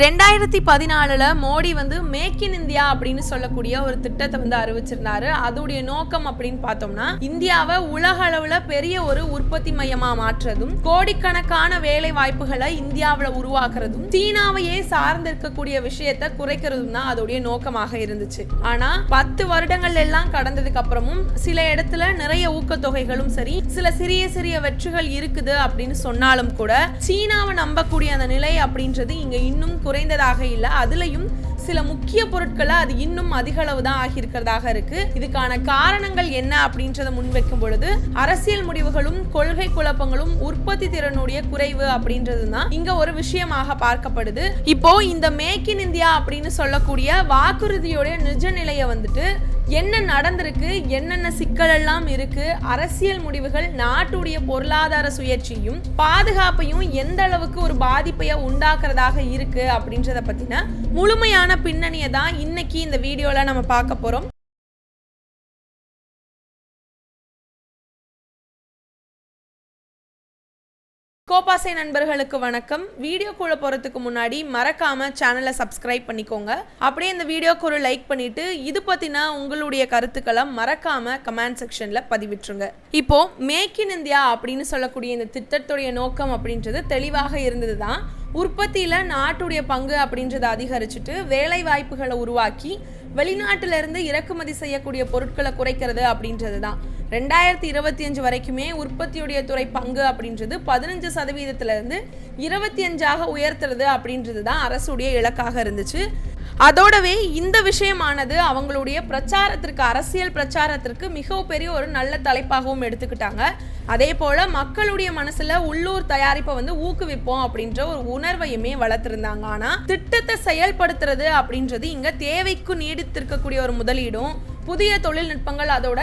ரெண்டாயிரத்தி பதினாலில் மோடி வந்து மேக் இன் இந்தியா அப்படின்னு சொல்லக்கூடிய ஒரு திட்டத்தை வந்து அறிவிச்சிருந்தாரு. அதோடைய நோக்கம் அப்படின்னு பார்த்தோம்னா இந்தியாவை உலக அளவில் பெரிய ஒரு உற்பத்தி மையமா மாற்றுறதும் கோடிக்கணக்கான வேலை வாய்ப்புகளை இந்தியாவில் உருவாக்குறதும் சீனாவையே சார்ந்து இருக்கக்கூடிய விஷயத்தை குறைக்கிறதும் தான் அதோடைய நோக்கமாக இருந்துச்சு. ஆனா பத்து வருடங்கள் எல்லாம் கடந்ததுக்கு அப்புறமும் சில இடத்துல நிறைய ஊக்கத்தொகைகளும் சரி சில சிறிய சிறிய வெற்றிகள் இருக்குது அப்படின்னு சொன்னாலும் கூட சீனாவை நம்பக்கூடிய அந்த நிலை அப்படின்றது இங்க இன்னும் குறைந்ததாக இல்லை. அதுலயும் சில முக்கிய பொருட்களை அது இன்னும் அதிக அளவு தான் ஆகியிருக்கிறதாக இருக்கு. இதுக்கான காரணங்கள் என்ன அப்படின்றத முன்வைக்கும் பொழுது அரசியல் முடிவுகளும் கொள்கை குழப்பங்களும் உற்பத்தி திறனுடைய குறைவு அப்படின்றது தான் இங்க ஒரு விஷயமாக பார்க்கப்படுது. இப்போ இந்த மேக் இன் இந்தியா அப்படின்னு சொல்லக்கூடிய வாக்குறுதியோட நிஜ நிலையை வந்துட்டு என்ன நடந்திருக்கு என்னென்ன சிக்கல் எல்லாம் இருக்கு அரசியல் முடிவுகள் நாட்டுடைய பொருளாதார சுயற்சியும் பாதுகாப்பையும் எந்த அளவுக்கு ஒரு பாதிப்பைய உண்டாக்குறதாக இருக்கு அப்படின்றத பத்தின முழுமையான பின்னணியை தான் இன்னைக்கு இந்த வீடியோல நம்ம பார்க்க போறோம். கோபாசை நண்பர்களுக்கு வணக்கம். வீடியோக்குள்ளே போகிறதுக்கு முன்னாடி மறக்காம சேனலை சப்ஸ்கிரைப் பண்ணிக்கோங்க. அப்படியே இந்த வீடியோக்கு ஒரு லைக் பண்ணிவிட்டு இது பற்றின உங்களுடைய கருத்துக்களை மறக்காமல் கமெண்ட் செக்ஷனில் பதிவிட்டுருங்க. இப்போது மேக் இன் இந்தியா அப்படின்னு சொல்லக்கூடிய இந்த திட்டத்துடைய நோக்கம் அப்படின்றது தெளிவாக இருந்தது தான் உற்பத்தியில் நாட்டுடைய பங்கு அப்படின்றத அதிகரிச்சுட்டு வேலை வாய்ப்புகளை உருவாக்கி வெளிநாட்டில இருந்து இறக்குமதி செய்யக்கூடிய பொருட்களை குறைக்கிறது அப்படின்றது தான் ரெண்டாயிரத்தி இருபத்தி அஞ்சு வரைக்குமே உற்பத்தியுடைய துறை பங்கு அப்படின்றது பதினஞ்சு சதவீதத்திலிருந்து இருபத்தி அஞ்சாக உயர்த்துறது அப்படின்றது தான் அரசுடைய இலக்காக இருந்துச்சு. அதோடவே இந்த விஷயமானது அவங்களுடைய பிரச்சாரத்திற்கு அரசியல் பிரச்சாரத்திற்கு மிகவும் பெரிய ஒரு நல்ல தலைப்பாகவும் எடுத்துக்கிட்டாங்க. அதே போல் மக்களுடைய மனசில் உள்ளூர் தயாரிப்பை வந்து ஊக்குவிப்போம் அப்படின்ற ஒரு உணர்வையுமே வளர்த்துருந்தாங்க. ஆனால் திட்டத்தை செயல்படுத்துறது அப்படின்றது இங்கே தேவைக்கு நீடித்திருக்கக்கூடிய ஒரு முதலீடும் புதிய தொழில்நுட்பங்கள் அதோட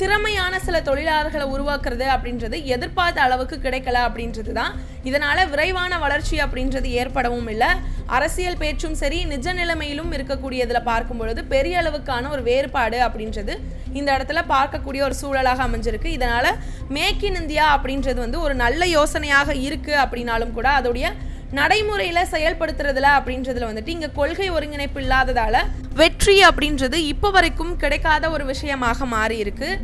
திறமையான சில தொழிலாளர்களை உருவாக்குறது அப்படின்றது எதிர்பார்த்த அளவுக்கு கிடைக்கல அப்படின்றது தான் இதனால் விரைவான வளர்ச்சி அப்படின்றது ஏற்படவும் இல்லை. அரசியல் பேச்சும் சரி நிஜ நிலைமையிலும் இருக்கக்கூடியதில் பார்க்கும் பொழுது பெரிய அளவுக்கான ஒரு வேறுபாடு அப்படின்றது இந்த இடத்துல பார்க்கக்கூடிய ஒரு சூழலாக அமைஞ்சிருக்கு. இதனால் மேக் இன் இந்தியா அப்படின்றது வந்து ஒரு நல்ல யோசனையாக இருக்குது அப்படின்னாலும் கூட அதோடைய நடைமுறையில் செயல்படுத்துறதுல அப்படின்றதுல வந்துட்டு இங்கே கொள்கை ஒருங்கிணைப்பு இல்லாததால வெற்றி அப்படின்றது இப்போ வரைக்கும் கிடைக்காத ஒரு விஷயமாக மாறி இருக்கு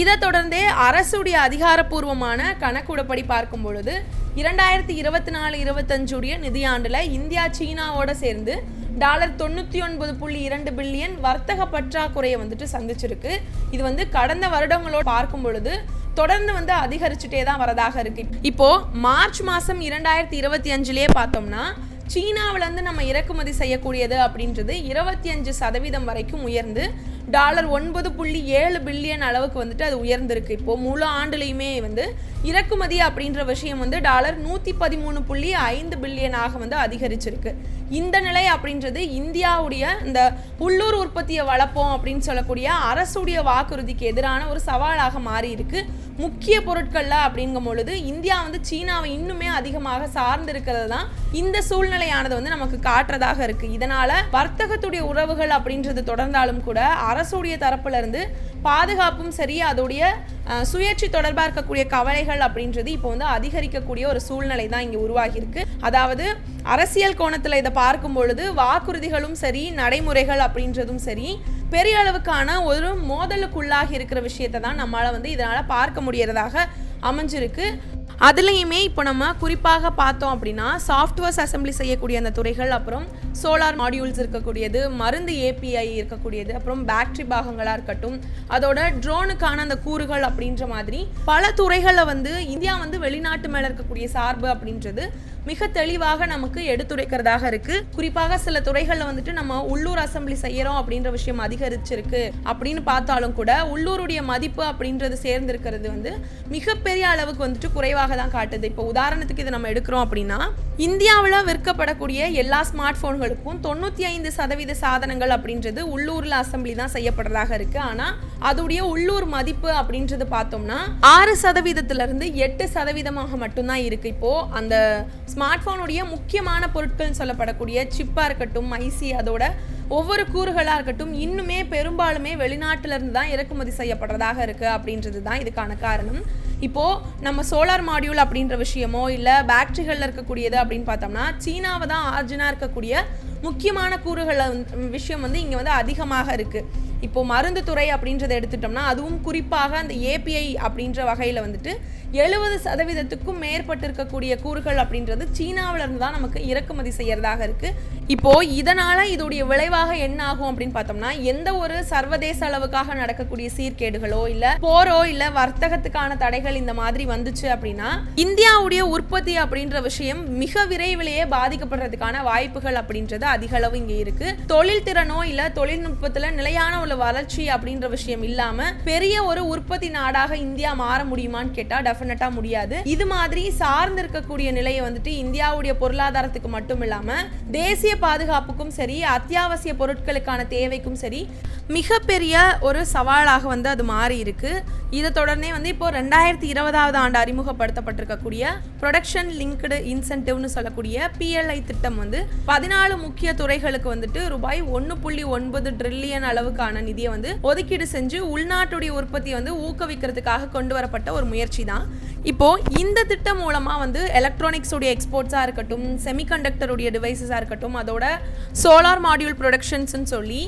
இதை தொடர்ந்தே அரசுடைய அதிகாரப்பூர்வமான கணக்குடப்படி பார்க்கும் பொழுது இரண்டாயிரத்தி இருபத்தி நாலு இருபத்தஞ்சுடைய நிதியாண்டில் இந்தியா சீனாவோட சேர்ந்து டாலர் தொண்ணூற்றி ஒன்பது புள்ளி இரண்டு பில்லியன் வர்த்தக பற்றாக்குறையை வந்துட்டு சந்திச்சிருக்கு. இது வந்து கடந்த வருடங்களோடு பார்க்கும் பொழுது தொடர்ந்து வந்து அதிகரிச்சுட்டே தான் வரதாக இருக்கு. இப்போ மார்ச் மாதம் இரண்டாயிரத்தி இருபத்தி அஞ்சுலேயே பார்த்தோம்னா சீனாவிலேருந்து நம்ம இறக்குமதி செய்யக்கூடியது அப்படின்றது இருபத்தி அஞ்சு சதவீதம் வரைக்கும் உயர்ந்து டாலர் ஒன்பது புள்ளி ஏழு பில்லியன் அளவுக்கு வந்துட்டு அது உயர்ந்திருக்கு. இப்போ முழு ஆண்டுலையுமே வந்து இறக்குமதி அப்படின்ற விஷயம் வந்து டாலர் நூற்றி பதிமூணு புள்ளி ஐந்து பில்லியனாக வந்து அதிகரிச்சிருக்கு. இந்த நிலை அப்படின்றது இந்தியாவுடைய இந்த உள்ளூர் உற்பத்தியை வளர்ப்போம் அப்படின்னு சொல்லக்கூடிய அரசுடைய வாக்குறுதிக்கு எதிரான ஒரு சவாலாக மாறி இருக்கு. முக்கிய பொருட்கள்ல அப்படிங்கும் பொழுது இந்தியா வந்து சீனாவை இன்னுமே அதிகமாக சார்ந்து இருக்கிறது தான் இந்த சூழ்நிலையானது வந்து நமக்கு காட்டுறதாக இருக்கு. இதனால வர்த்தகத்துடைய உறவுகள் அப்படின்றது தொடர்ந்தாலும் கூட அரசுடைய தரப்புல இருந்து பாதுகாப்பும் சரி அதோடைய சுயேட்சை தொடர்பாக இருக்கக்கூடிய கவலைகள் அப்படின்றது இப்போ வந்து அதிகரிக்கக்கூடிய ஒரு சூழ்நிலை தான் இங்கே உருவாகியிருக்கு. அதாவது அரசியல் கோணத்தில் இதை பார்க்கும் பொழுது வாக்குறுதிகளும் சரி நடைமுறைகள் அப்படின்றதும் சரி பெரிய அளவுக்கான ஒரு மோதலுக்குள்ளாகி இருக்கிற விஷயத்தை தான் நம்மளால் வந்து இதனால் பார்க்க முடியறதாக அமைஞ்சிருக்கு. அதுலேயுமே இப்போ நம்ம குறிப்பாக பார்த்தோம் அப்படின்னா சாஃப்ட்வேர்ஸ் அசம்பிளி செய்யக்கூடிய அந்த துறைகள் அப்புறம் சோலார் மாடியூல்ஸ் இருக்கக்கூடியது மருந்து ஏபிஐ இருக்கக்கூடியது அப்புறம் பேட்டரி பாகங்களாக இருக்கட்டும் அதோட ட்ரோனுக்கான அந்த கூறுகள் அப்படின்ற மாதிரி பல துறைகளில் வந்து இந்தியா வந்து வெளிநாட்டு மேலே இருக்கக்கூடிய சார்பு அப்படின்றது மிக தெளிவாக நமக்கு எடுத்துரைக்கிறதாக இருக்கு. குறிப்பாக சில துறைகளில் வந்துட்டு நம்ம உள்ளூர் அசம்பிளி செய்யறோம் அப்படின்ற விஷயம் அதிகரிச்சிருக்கு. அப்படின்னு பார்த்தாலும் கூட உள்ளூருடைய மதிப்பு அப்படின்றது சேர்ந்திருக்கிறது வந்து மிகப்பெரிய அளவுக்கு வந்துட்டு குறைவாக தான் காட்டுது. இப்போ உதாரணத்துக்கு இதை நம்ம எடுக்கிறோம் அப்படின்னா இந்தியாவில் விற்கப்படக்கூடிய எல்லா ஸ்மார்ட் ஃபோன்களுக்கும் தொண்ணூற்றி ஐந்து சதவீத சாதனங்கள் அப்படின்றது உள்ளூரில் அசம்பிளி தான் செய்யப்படுறதாக இருக்கு. ஆனால் அதோடைய உள்ளூர் மதிப்பு அப்படின்றது பார்த்தோம்னா ஆறு சதவீதத்திலிருந்து எட்டு சதவீதமாக மட்டும்தான் இருக்கு. இப்போ அந்த ஸ்மார்ட் ஃபோனுடைய முக்கியமான பொருட்கள்னு சொல்லப்படக்கூடிய சிப்பாக இருக்கட்டும் ஐசி அதோட ஒவ்வொரு கூறுகளாக இருக்கட்டும் இன்னுமே பெரும்பாலுமே வெளிநாட்டிலிருந்து தான் இறக்குமதி செய்யப்படுறதாக இருக்குது அப்படின்றது தான் இதுக்கான காரணம். இப்போது நம்ம சோலார் மாடியூல் அப்படின்ற விஷயமோ இல்லை பேட்டரிகளில் இருக்கக்கூடியது அப்படின்னு பார்த்தோம்னா சீனாவை தான் ஆர்ஜினாக இருக்கக்கூடிய முக்கியமான கூறுகளை வந்து- விஷயம் வந்து இங்கே வந்து அதிகமாக இருக்குது இப்போ மருந்து துறை அப்படின்றத எடுத்துட்டோம்னா அதுவும் குறிப்பாக அந்த ஏபிஐ அப்படின்ற வகையில் வந்துட்டு எழுபது சதவீதத்துக்கும் மேற்பட்டு இருக்கக்கூடிய கூறுகள் அப்படின்றது சீனாவிலிருந்து தான் நமக்கு இறக்குமதி செய்யறதாக இருக்கு. இப்போ இதனால இதோடைய விளைவாக என்ன ஆகும் அப்படின்னு பார்த்தோம்னா எந்த ஒரு சர்வதேச அளவுக்காக நடக்கக்கூடிய சீர்கேடுகளோ இல்ல போரோ இல்ல வர்த்தகத்துக்கான தடைகள் இந்த மாதிரி வந்துச்சு அப்படின்னா இந்தியாவுடைய உற்பத்தி அப்படின்ற விஷயம் மிக விரைவிலேயே பாதிக்கப்படுறதுக்கான வாய்ப்புகள் அப்படின்றது அதிக அளவு இங்க இருக்கு. தொழில் திறனோ இல்ல தொழில்நுட்பத்துல நிலையான உள்ள வளர்ச்சி அப்படின்ற விஷயம் இல்லாம பெரிய ஒரு உற்பத்தி நாடாக இந்தியா மாற முடியுமான்னு கேட்டா டெஃபினட்டா முடியாது. இது மாதிரி சார்ந்து இருக்கக்கூடிய நிலையை வந்துட்டு இந்தியாவுடைய பொருளாதாரத்துக்கு மட்டும் இல்லாம தேசிய பாதுகாப்புக்கும் சரி அத்தியாவசிய பொருட்களுக்கான தேவைக்கும் சரி மிகப்பெரிய ஒரு சவாலாக வந்து அது மாறி இருக்கு. இதை தொடர்ந்தே வந்து இப்போ ரெண்டாயிரத்தி இருபதாவது ஆண்டு அறிமுகப்படுத்தப்பட்டிருக்கக்கூடிய ப்ரொடக்ஷன் லிங்க்டு இன்சென்டிவ்னு சொல்லக்கூடிய பிஎல்ஐ திட்டம் வந்து பதினாலு முக்கிய துறைகளுக்கு வந்துட்டு ரூபாய் ஒன்று புள்ளி ஒன்பது ட்ரில்லியன் அளவுக்கான நிதியை வந்து ஒதுக்கீடு செஞ்சு உள்நாட்டுடைய உற்பத்தியை வந்து ஊக்குவிக்கிறதுக்காக கொண்டு வரப்பட்ட ஒரு முயற்சி தான் இப்போ இந்த திட்டம் மூலமா வந்து எலக்ட்ரானிக்ஸுடைய எக்ஸ்போர்ட்ஸாக இருக்கட்டும் செமிகண்டக்டருடைய டிவைசஸாக இருக்கட்டும் அதோட சோலார் மாடியூல் ப்ரொடக்ஷன்ஸ்னு சொல்லி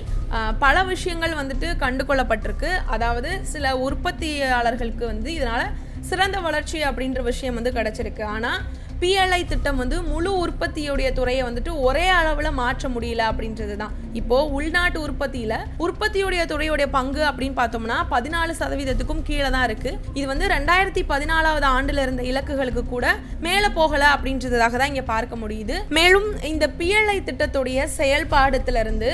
பல விஷயங்கள் வந்துட்டு கண்டுகொள்ளப்பட்டிருக்கு. அதாவது சில உற்பத்தியாளர்களுக்கு வந்து இதனால சிறந்த வளர்ச்சி அப்படின்ற விஷயம் வந்து கிடைச்சிருக்கு. ஆனால் பிஎல்ஐ திட்டம் வந்து முழு உற்பத்தியுடைய துறையை வந்துட்டு ஒரே அளவில் மாற்ற முடியல அப்படின்றது தான் இப்போ உள்நாட்டு உற்பத்தியில உற்பத்தியுடைய துறையுடைய பங்கு அப்படின்னு பார்த்தோம்னா பதினாலு சதவீதத்துக்கும் கீழே தான் இருக்கு. இது வந்து ரெண்டாயிரத்தி பதினாலாவது ஆண்டுல இருந்த இலக்குகளுக்கு கூட மேலே போகல அப்படின்றதாக தான் இங்க பார்க்க முடியுது. மேலும் இந்த பிஎல்ஐ திட்டத்துடைய செயல்பாடுல இருந்து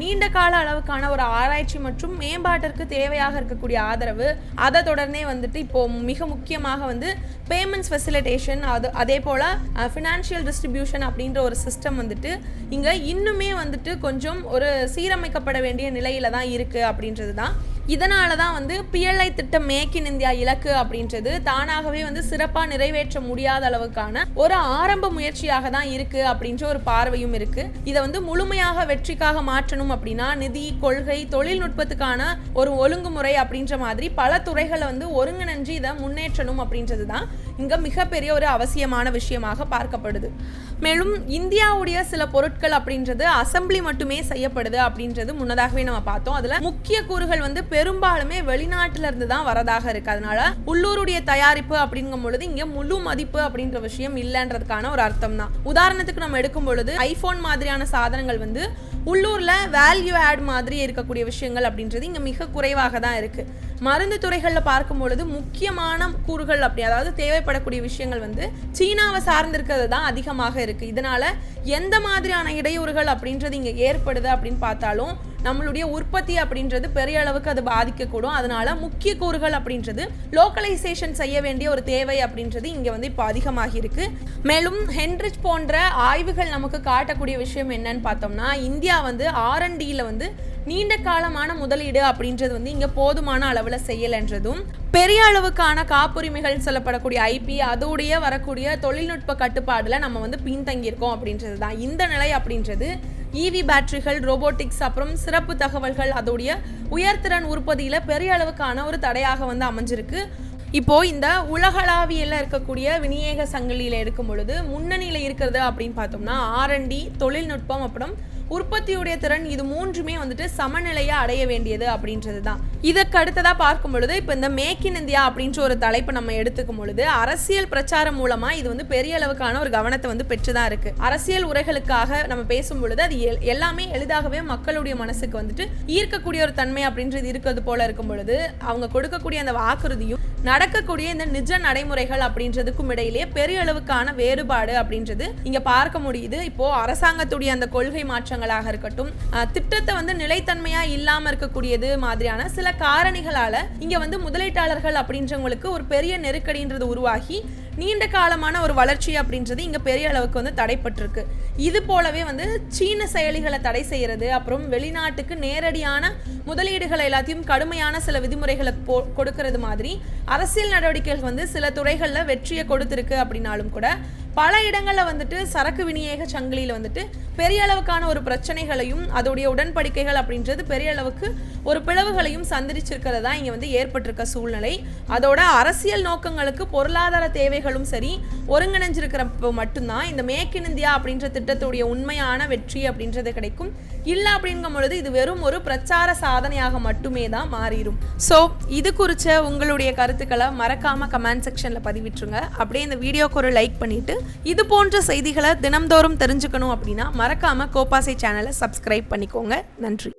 நீண்ட கால அளவுக்கான ஒரு ஆராய்ச்சி மற்றும் மேம்பாட்டிற்கு தேவையாக இருக்கக்கூடிய ஆதரவு அதை தொடர்ந்தே வந்துட்டு இப்போ மிக முக்கியமாக வந்து பேமெண்ட்ஸ் ஃபெசிலிட்டேஷன் அது அதே போல் ஃபினான்ஷியல் டிஸ்ட்ரிபியூஷன் அப்படின்ற ஒரு சிஸ்டம் வந்துட்டு இங்கே இன்னுமே வந்துட்டு கொஞ்சம் ஒரு சீரமைக்கப்பட வேண்டிய நிலையில தான் இருக்குது அப்படின்றது தான். இதனால தான் வந்து பிஎல்ஐ திட்டம் மேக் இன் இந்தியா இலக்கு அப்படின்றது தானாகவே வந்து சிறப்பாக நிறைவேற்ற முடியாத அளவுக்கான ஒரு ஆரம்ப முயற்சியாக தான் இருக்கு அப்படின்ற ஒரு பார்வையும் இருக்கு. இதை வந்து முழுமையாக வெற்றிக்காக மாற்றணும் அப்படின்னா நிதி கொள்கை தொழில்நுட்பத்துக்கான ஒரு ஒழுங்குமுறை அப்படின்ற மாதிரி பல துறைகளை வந்து ஒருங்கிணைஞ்சு இதை முன்னேற்றணும் அப்படின்றது தான். இங்க மிகப்பெரிய ஒரு அவசியமான விஷயமாக பார்க்கப்படுது. மேலும் இந்தியாவுடைய சில பொருட்கள் அப்படின்றது அசம்பிளி மட்டுமே செய்யப்படுது அப்படின்றது முன்னதாகவே நம்ம பார்த்தோம். அதுல முக்கிய கூறுகள் வந்து பெரும்பாலுமே வெளிநாட்டுல இருந்து தான் வரதாக இருக்கு. அதனால உள்ளூருடைய தயாரிப்பு அப்படிங்கும் பொழுது இங்க முழு மதிப்பு அப்படின்ற விஷயம் இல்லைன்றதுக்கான ஒரு அர்த்தம் தான் உதாரணத்துக்கு நம்ம எடுக்கும் பொழுது ஐபோன் மாதிரியான சாதனங்கள் வந்து உள்ளூரில் வேல்யூ ஆட் மாதிரி இருக்கக்கூடிய விஷயங்கள் அப்படின்றது இங்கே மிக குறைவாக தான் இருக்குது மருந்து துறைகளில் பார்க்கும் பொழுது முக்கியமான கூறுகள் அப்படி அதாவது தேவைப்படக்கூடிய விஷயங்கள் வந்து சீனாவை சார்ந்திருக்கிறது தான் அதிகமாக இருக்குது இதனால் எந்த மாதிரியான இடையூறுகள் அப்படின்றது இங்கே ஏற்படுது அப்படின்னு பார்த்தாலும் நம்மளுடைய உற்பத்தி அப்படின்றது பெரிய அளவுக்கு அது பாதிக்கக்கூடும். அதனால முக்கிய கூறுகள் அப்படின்றது லோக்கலைசேஷன் செய்ய வேண்டிய ஒரு தேவை அப்படின்றது இங்க வந்து இப்போ அதிகமாகி இருக்கு மேலும் ஹென்ரிச் போன்ற ஆய்வுகள் நமக்கு காட்டக்கூடிய விஷயம் என்னன்னு பார்த்தோம்னா இந்தியா வந்து ஆர்என்டியில் வந்து நீண்ட காலமான முதலீடு அப்படின்றது வந்து இங்க போதுமான அளவுல செய்யலைன்றதும் பெரிய அளவுக்கான காப்புரிமைகள் சொல்லப்படக்கூடிய ஐபி அதோடைய வரக்கூடிய தொழில்நுட்ப கட்டுப்பாடுல நம்ம வந்து பின்தங்கியிருக்கோம் அப்படின்றது தான் இந்த நிலை அப்படின்றது இவி பேட்டரிகள் ரோபோட்டிக்ஸ் அப்புறம் சிறப்பு தகவல்கள் அதோடைய உயர்திறன் உற்பத்தியில பெரிய அளவுக்கான ஒரு தடையாக வந்து அமைஞ்சிருக்கு. இப்போ இந்த உலகளாவியல இருக்கக்கூடிய விநியோக சங்கிலியில எடுக்கும் பொழுது முன்னணியில இருக்கிறது அப்படின்னு பார்த்தோம்னா ஆர்என்டி தொழில்நுட்பம் அப்புறம் உற்பத்தியுடைய திறன் இது மூன்றுமே வந்துட்டு சமநிலையை அடைய வேண்டியது அப்படின்றது தான் இதற்கு அடுத்ததா பார்க்கும் பொழுது இப்போ இந்த மேக் இன் இந்தியா அப்படின்ற ஒரு தலைப்பை நம்ம எடுத்துக்கும் பொழுது அரசியல் பிரச்சாரம் மூலமா இது வந்து பெரிய அளவுக்கான ஒரு கவனத்தை வந்து பெற்றுதான் இருக்கு. அரசியல் உரைகளுக்காக நம்ம பேசும் பொழுது அது எல்- எல்லாமே எளிதாகவே மக்களுடைய மனசுக்கு வந்துட்டு ஈர்க்கக்கூடிய ஒரு தன்மை அப்படின்றது இருக்கிறது போல இருக்கும் பொழுது அவங்க கொடுக்கக்கூடிய அந்த வாக்குறுதியும் நடக்கக்கூடிய இந்த நிஜ நடைமுறைகள் அப்படின்றதுக்கும் இடையிலே பெரிய அளவுக்கான வேறுபாடு அப்படின்றது இங்க பார்க்க முடியுது. இப்போ அரசாங்கத்துடைய அந்த கொள்கை மாற்றங்கள் மாற்றங்களாக இருக்கட்டும் திட்டத்தை வந்து நிலைத்தன்மையா இல்லாம இருக்கக்கூடியது மாதிரியான சில காரணிகளால இங்க வந்து முதலீட்டாளர்கள் அப்படின்றவங்களுக்கு ஒரு பெரிய நெருக்கடின்றது உருவாகி நீண்ட காலமான ஒரு வளர்ச்சி அப்படின்றது இங்க பெரிய அளவுக்கு வந்து தடைப்பட்டிருக்கு. இது போலவே வந்து சீன செயலிகளை தடை செய்யறது அப்புறம் வெளிநாட்டுக்கு நேரடியான முதலீடுகளை எல்லாத்தையும் கடுமையான சில விதிமுறைகளை போ கொடுக்கறது மாதிரி அரசியல் நடவடிக்கைகள் வந்து சில துறைகளில் வெற்றியை கொடுத்துருக்கு அப்படின்னாலும் கூட பல இடங்களில் வந்துட்டு சரக்கு விநியோக சங்கிலியில் வந்துட்டு பெரிய அளவுக்கான ஒரு பிரச்சனைகளையும் அதோடைய உடன்படிக்கைகள் அப்படின்றது பெரிய அளவுக்கு ஒரு பிளவுகளையும் சந்திரிச்சிருக்கிறதா இங்கே வந்து ஏற்பட்டிருக்க சூழ்நிலை. அதோட அரசியல் நோக்கங்களுக்கு பொருளாதார தேவைகளும் சரி ஒருங்கிணைஞ்சிருக்கிறப்போ மட்டும்தான் இந்த மேக் இன் இந்தியா அப்படின்ற திட்டத்துடைய உண்மையான வெற்றி அப்படின்றது கிடைக்கும். இல்லை அப்படிங்கும் பொழுது இது வெறும் ஒரு பிரச்சார சாதனையாக மட்டுமே தான் மாறிடும் ஸோ இது குறித்த உங்களுடைய கருத்துக்களை மறக்காமல் கமெண்ட் செக்ஷனில் பதிவிட்டுருங்க. அப்படியே இந்த வீடியோக்கு ஒரு லைக் பண்ணிவிட்டு இது போன்ற செய்திகளை தினம்தோறும் தெரிஞ்சுக்கணும் அப்படின்னா மறக்காம கோபாசை சேனலை சப்ஸ்கிரைப் பண்ணிக்கோங்க. நன்றி.